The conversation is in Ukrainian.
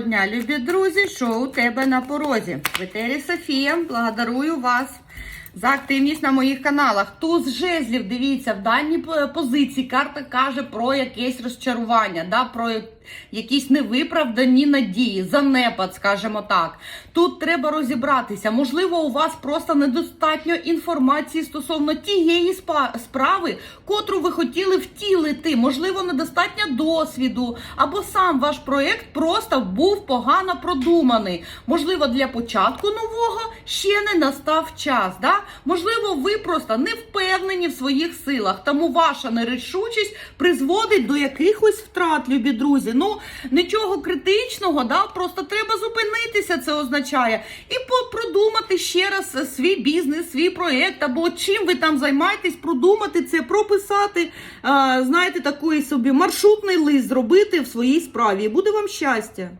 Дня, любі друзі, що у тебе на порозі? В етері Софія, благодарую вас за активність на моїх каналах. Туз жезлів, дивіться, в даній позиції карта каже про якесь розчарування, да, про якісь невиправдані надії, занепад, скажімо так. Тут треба розібратися. Можливо, у вас просто недостатньо інформації стосовно тієї справи, котру ви хотіли втілити. Можливо, недостатньо досвіду, або сам ваш проєкт просто був погано продуманий. Можливо, для початку нового ще не настав час. Да? Можливо, ви просто не впевнені в своїх силах, тому ваша нерішучість призводить до якихось втрат, любі друзі. Ну нічого критичного, да? просто треба зупинитися. Це означає, і продумати ще раз свій бізнес, свій проєкт, або чим ви там займаєтесь, продумати це, прописати, знаєте, такий собі маршрутний лист зробити в своїй справі. Буде вам щастя.